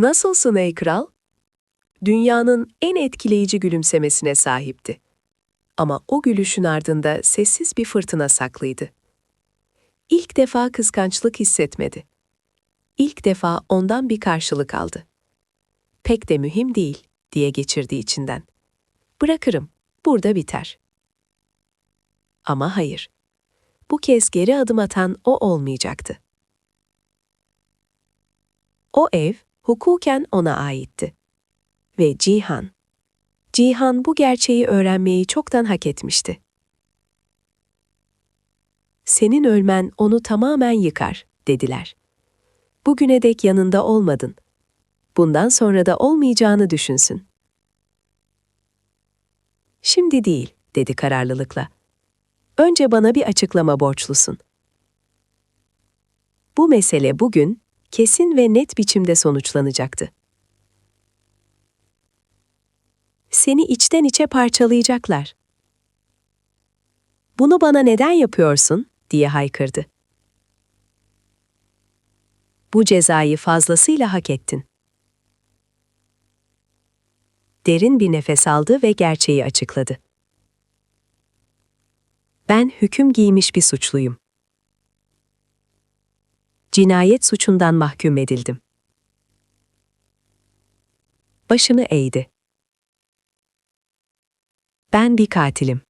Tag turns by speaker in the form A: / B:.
A: Nasılsın ey kral? Dünyanın en etkileyici gülümsemesine sahipti. Ama o gülüşün ardında sessiz bir fırtına saklıydı. İlk defa kıskançlık hissetmedi. İlk defa ondan bir karşılık aldı. Pek de mühim değil diye geçirdi içinden. Bırakırım, burada biter. Ama hayır. Bu kez geri adım atan o olmayacaktı. O ev hukuken ona aitti. Ve Cihan. Cihan bu gerçeği öğrenmeyi çoktan hak etmişti. Senin ölmen onu tamamen yıkar, dediler. Bugüne dek yanında olmadın. Bundan sonra da olmayacağını düşünsün. Şimdi değil, dedi kararlılıkla. Önce bana bir açıklama borçlusun. Bu mesele bugün kesin ve net biçimde sonuçlanacaktı. Seni içten içe parçalayacaklar. Bunu bana neden yapıyorsun? diye haykırdı. Bu cezayı fazlasıyla hak ettin. Derin bir nefes aldı ve gerçeği açıkladı. Ben hüküm giymiş bir suçluyum. Cinayet suçundan mahkum edildim. Başını eğdi. Ben bir katilim.